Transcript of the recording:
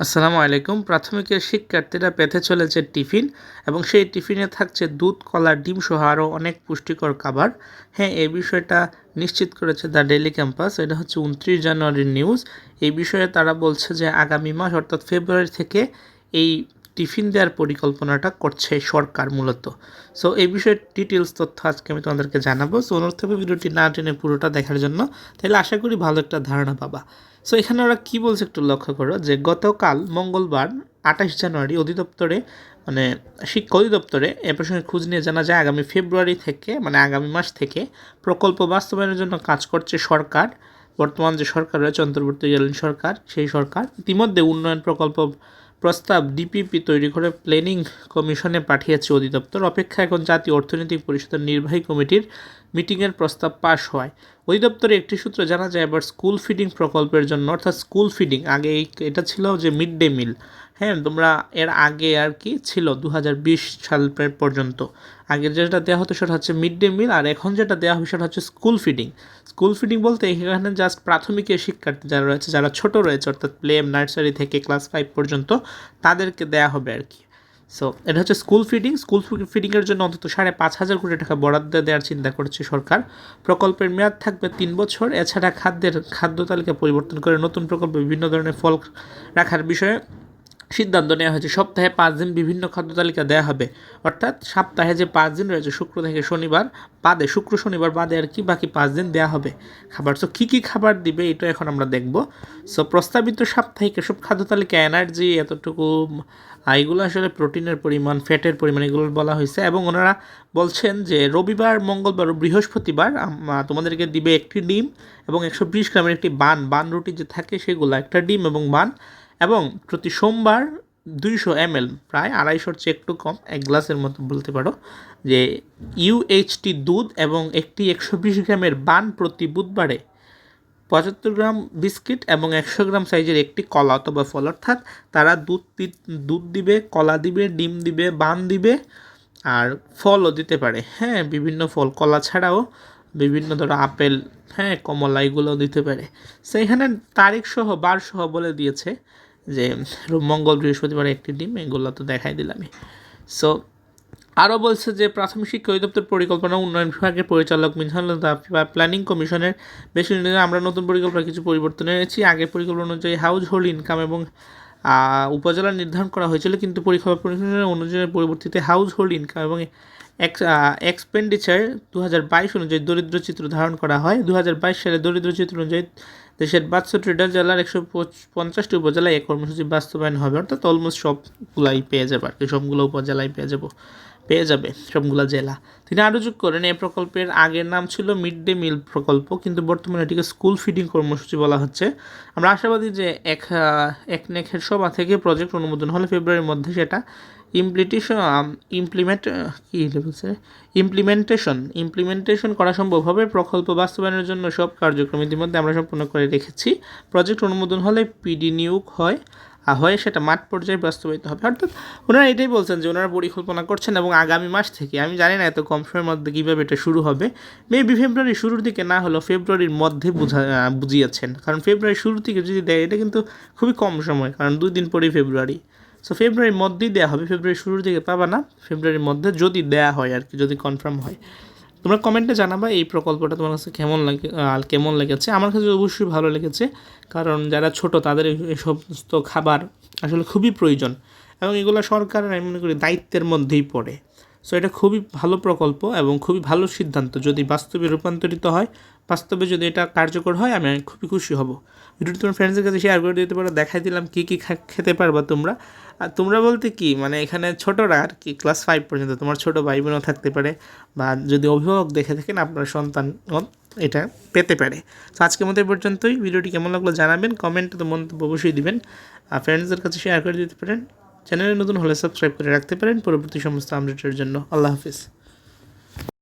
আসসালামু আলাইকুম। প্রাথমিকের শিক্ষার্থীরা পেতে চলেছে টিফিন এবং সেই টিফিনে থাকছে দুধ, কলা, ডিম সহ আরও অনেক পুষ্টিকর খাবার। হ্যাঁ এই বিষয়টা নিশ্চিত করেছে দ্য ডেলি ক্যাম্পাস। এটা হচ্ছে উনত্রিশ জানুয়ারির নিউজ। এই বিষয়ে তারা বলছে যে আগামী মাস অর্থাৎ ফেব্রুয়ারি থেকে এই টিফিন দেওয়ার পরিকল্পনাটা করছে সরকার মূলত। সো এই বিষয়ে ডিটেলস তথ্য আজকে আমি তোমাদেরকে জানাব। সো অনুরোধ থাকবে ভিডিওটি না টেনে পুরোটা দেখার জন্য। তাহলে আশা করি ভালো একটা ধারণা পাবা। সো এখানে ওরা কী বলছে একটু লক্ষ্য করো যে, গতকাল মঙ্গলবার আঠাশ জানুয়ারি অধিদপ্তরে মানে শিক্ষা অধিদপ্তরে এ প্রসঙ্গে খোঁজ নিয়ে জানা যায়, আগামী ফেব্রুয়ারি থেকে মানে আগামী মাস থেকে প্রকল্প বাস্তবায়নের জন্য কাজ করছে সরকার। বর্তমান যে সরকার রয়েছে, অন্তর্বর্তীকালীন সরকার, সেই সরকার, ইতিমধ্যে উন্নয়ন প্রকল্প প্রস্তাব ডিপিপি তৈরি করে প্ল্যানিং কমিশনে পাঠিয়েছে অধিদপ্তর। অপেক্ষা এখন জাতীয় অর্থনৈতিক পরিষদের নির্বাহী কমিটির মিটিংয়ের প্রস্তাব পাশ হয়। অধিদপ্তরে একটি সূত্র জানা যায়, এবার স্কুল ফিডিং প্রকল্পের জন্য, অর্থাৎ স্কুল ফিডিং, আগে এটা ছিল যে মিড ডে মিল। হ্যাঁ তোমরা এর আগে আর কি ছিল দু হাজার বিশ সাল পর্যন্ত। আগে যেটা দেওয়া হতো সেটা হচ্ছে মিড ডে মিল, আর এখন যেটা দেওয়া হবে সেটা হচ্ছে স্কুল ফিডিং। স্কুল ফিডিং বলতে এখানে জাস্ট প্রাথমিকের শিক্ষার্থী যারা রয়েছে, যারা ছোট রয়েছে, অর্থাৎ প্লে, নার্সারি থেকে ক্লাস ফাইভ পর্যন্ত, তাদেরকে দেওয়া হবে আর কি। সো এটা হচ্ছে স্কুল ফিডিং স্কুল ফিডিংয়ের জন্য অন্তত সাড়ে পাঁচ হাজার কোটি টাকা বরাদ্দ দেওয়ার চিন্তা করছে সরকার। প্রকল্পের মেয়াদ থাকবে তিন বছর। এছাড়া খাদ্যের খাদ্য তালিকা পরিবর্তন করে নতুন প্রকল্পে বিভিন্ন ধরনের ফল রাখার বিষয়ে সিদ্ধান্ত নেওয়া হয়েছে। সপ্তাহে পাঁচ দিন বিভিন্ন খাদ্য তালিকা দেওয়া হবে। অর্থাৎ সপ্তাহে যে পাঁচ দিন রয়েছে, শুক্র থেকে শনিবার, বাদে শুক্র, শনিবার বাদে আর কি বাকি পাঁচ দিন দেওয়া হবে। খাবার সো কী কী খাবার দিবে এটা এখন আমরা দেখব। সো প্রস্তাবিত সাপ্তাহিক এসব খাদ্য তালিকা এনার্জি এতটুকু এগুলো আসলে প্রোটিনের পরিমাণ, ফ্যাটের পরিমাণ এগুলো বলা হয়েছে এবং ওনারা বলছেন যে রবিবার, মঙ্গলবার ও বৃহস্পতিবার তোমাদেরকে দিবে একটি ডিম এবং একশো বিশ গ্রামের একটি বান। বান রুটি যে থাকে সেগুলো, একটা ডিম এবং বান। এবং প্রতি সোমবার দুইশো এমএল, প্রায় আড়াইশোর চেয়ে একটু কম, এক গ্লাসের মতো বলতে পারো, যে ইউএইচটি দুধ এবং একটি একশো বিশ গ্রামের বান প্রতি বুধবারে পঁচাত্তর গ্রাম বিস্কিট এবং একশো গ্রাম সাইজের একটি কলা অথবা ফল, অর্থাৎ তারা দুধ দুধ দিবে, কলা দিবে, ডিম দিবে, বান দিবে আর ফলও দিতে পারে। হ্যাঁ বিভিন্ন ফল, কলা ছাড়াও বিভিন্ন ধরো আপেল হ্যাঁ কমলা এগুলোও দিতে পারে। সেইখানে তারিখ সহ, বার সহ বলে দিয়েছে। যে মঙ্গল বৃহস্পতিবার একটি ডিম, এগুলো তো দেখাই দিলামই। সো আরও বলছে যে প্রাথমিক শিক্ষা অধিদপ্তর পরিকল্পনা, উন্নয়ন বিভাগের পরিচালক মিনহাল প্ল্যানিং কমিশনের বেশি আমরা নতুন পরিকল্পনা, কিছু পরিবর্তন এনেছি। আগের পরিকল্পনা অনুযায়ী হাউস হোল্ড ইনকাম এবং উপজেলা নির্ধারণ করা হয়েছিল, কিন্তু পরিকল্পনা অনুযায়ী পরিবর্তিতে হাউস হোল্ড ইনকাম এবং এক্সপেন্ডিচার দু হাজার বাইশ অনুযায়ী দরিদ্র চিত্র ধারণ করা হয়। দু হাজার বাইশ সালে দরিদ্র চিত্র অনুযায়ী দেশের ট্রেডার জেলার একশো পঞ্চাশটি উপজেলায় এই কর্মসূচি বাস্তবায়ন হবে। অর্থাৎ অলমোস্ট সবগুলাই পেয়ে যাবে আর কি, সবগুলো উপজেলায় পেয়ে যাব, পেয়ে যাবে সবগুলো জেলা। তিনি আরও যোগ করেন, এই প্রকল্পের আগের নাম ছিল মিড ডে মিল প্রকল্প, কিন্তু বর্তমানে এটিকে স্কুল ফিডিং কর্মসূচি বলা হচ্ছে। আমরা আশাবাদী যে এক এক নেখের সভা থেকে প্রজেক্ট অনুমোদন হলে ফেব্রুয়ারির মধ্যে সেটা ইমপ্লিটেশন ইমপ্লিমেন্ট কী বলছে? ইমপ্লিমেন্টেশন ইমপ্লিমেন্টেশন করা সম্ভব হবে। প্রকল্প বাস্তবায়নের জন্য সব কার্যক্রম ইতিমধ্যে আমরা সম্পূর্ণ করে রেখেছি। প্রজেক্ট অনুমোদন হলে পিডি নিয়োগ হয় হয়, সেটা মাঠ পর্যায়ে বাস্তবায়িত হবে। অর্থাৎ ওনারা এটাই বলছেন যে ওনারা পরিকল্পনা করছেন এবং আগামী মাস থেকে, আমি জানি না এত কম সময়ের মধ্যে কীভাবে এটা শুরু হবে। মেবি ফেব্রুয়ারির শুরুর দিকে, না হলেও ফেব্রুয়ারির মধ্যে বুঝা বুঝিয়েছেন। কারণ ফেব্রুয়ারির শুরুর দিকে যদি দেয়, এটা কিন্তু খুবই কম সময়, কারণ দুই দিন পরেই ফেব্রুয়ারি সো ফেব্রুয়ারির মধ্যেই দেওয়া হবে। ফেব্রুয়ারি শুরুর দিকে পাবা না। ফেব্রুয়ারির মধ্যে যদি দেওয়া হয় আর কি, যদি কনফার্ম হয়। তোমরা কমেন্টে জানাবা এই প্রকল্পটা তোমার কাছে কেমন লাগে আর কেমন লেগেছে? আমার কাছে অবশ্যই ভালো লেগেছে, কারণ যারা ছোট তাদের এই সমস্ত খাবার আসলে খুবই প্রয়োজন। এবং এগুলো সরকারের আমি মনে করি, দায়িত্বের মধ্যেই পড়ে। সো এটা খুবই ভালো প্রকল্প এবং খুবই ভালো সিদ্ধান্ত। যদি বাস্তবে রূপান্তরিত হয়, বাস্তবে যদি এটা কার্যকর হয়, আমি খুবই খুশি হব। ভিডিওটি তোমার ফ্রেন্ডসের কাছে শেয়ার করে দিতে পারো, দেখাই দিলাম কী কী খেতে পারবা তোমরা। আর তোমরা বলতে কি মানে এখানে ছোটরা আর কি ক্লাস ফাইভ পর্যন্ত তোমার ছোটো ভাই বোনও থাকতে পারে বা যদি অভিভাবক দেখে থাকেন, আপনার সন্তান এটা পেতে পারে। তো আজকের মতো পর্যন্তই। ভিডিওটি কেমন লাগল জানাবেন কমেন্টে তো মন্তব্য অবশ্যই দিবেন। আর ফ্রেন্ডসদের কাছে শেয়ার করে দিতে পারেন। চ্যানেলে নতুন হলে সাবস্ক্রাইব করে রাখতে পারেন। পরবর্তী সমস্ত আপডেটের জন্য আল্লাহ হাফিজ।